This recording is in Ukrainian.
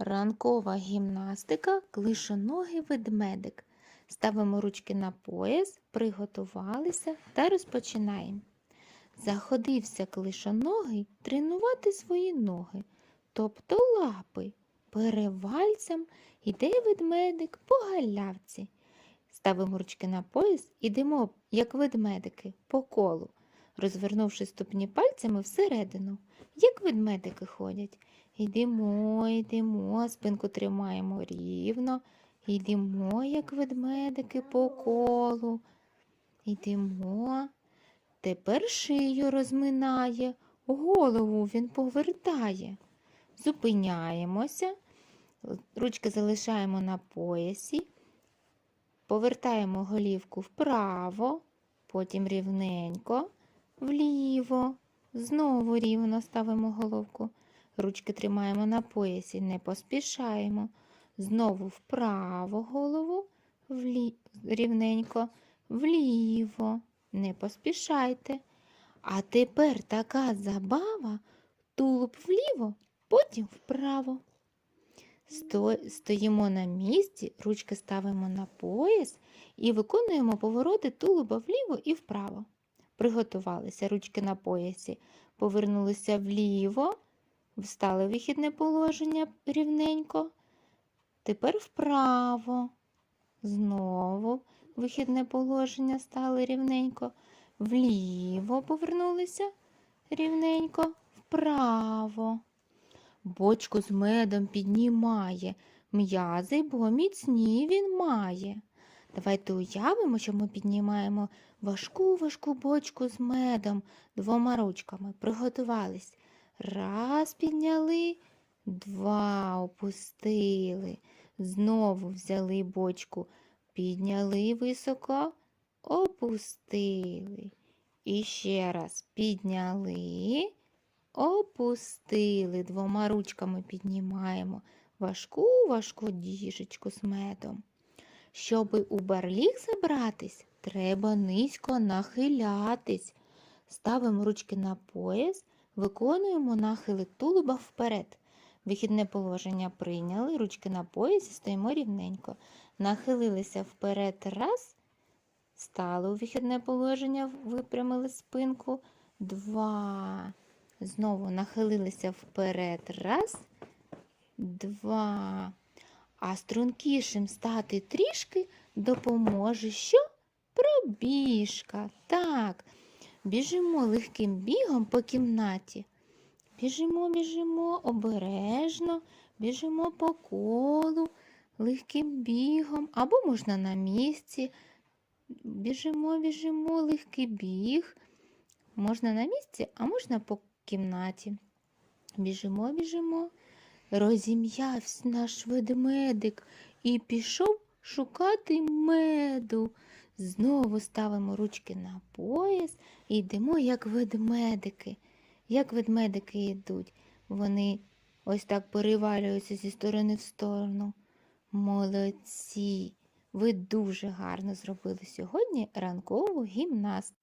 Ранкова гімнастика, клишоногий ведмедик. Ставимо ручки на пояс, приготувалися та розпочинаємо. Заходився клишоногий тренувати свої ноги, тобто лапи. Перевальцем іде ведмедик по галявці. Ставимо ручки на пояс, ідемо, як ведмедики, по колу, розвернувши ступні пальцями всередину, як ведмедики ходять. Йдемо, йдемо, спинку тримаємо рівно, йдемо, як ведмедики по колу. Йдемо. Тепер шию розминає, голову він повертає. Зупиняємося, ручки залишаємо на поясі, повертаємо голівку вправо, потім рівненько, вліво, знову рівно ставимо головку. Ручки тримаємо на поясі, не поспішаємо. Знову вправо голову, влі... рівненько, вліво, не поспішайте. А тепер така забава, тулуб вліво, потім вправо. Сто... Стоїмо на місці, ручки ставимо на пояс і виконуємо повороти тулуба вліво і вправо. Приготувалися ручки на поясі, повернулися вліво. Встали в вихідне положення рівненько. Тепер вправо. Знову вихідне положення стали рівненько. Вліво повернулися рівненько, вправо. Бочку з медом піднімає. М'язи, бо міцні він має. Давайте уявимо, що ми піднімаємо важку важку бочку з медом двома ручками. Приготувались. Раз підняли, два опустили. Знову взяли бочку, підняли високо, опустили. І ще раз підняли, опустили. Двома ручками піднімаємо важку важку діжечку з медом. Щоби у барліг забратись, треба низько нахилятись. Ставимо ручки на пояс. Виконуємо нахили тулуба вперед. Вихідне положення прийняли, ручки на поясі, стоїмо рівненько. Нахилилися вперед раз, стали у вихідне положення, випрямили спинку. Два. Знову нахилилися вперед. Раз, два. А стрункішим стати трішки допоможе що? Пробіжка. Так. Біжимо легким бігом по кімнаті. Біжимо, біжимо обережно, біжимо по колу, легким бігом, або можна на місці. Біжимо, біжимо, легкий біг. Можна на місці, а можна по кімнаті. Біжимо, біжимо. Розім'явся наш ведмедик і пішов шукати меду. Знову ставимо ручки на пояс і йдемо, як ведмедики. Як ведмедики йдуть. Вони ось так перевалюються зі сторони в сторону. Молодці! Ви дуже гарно зробили сьогодні ранкову гімнастику.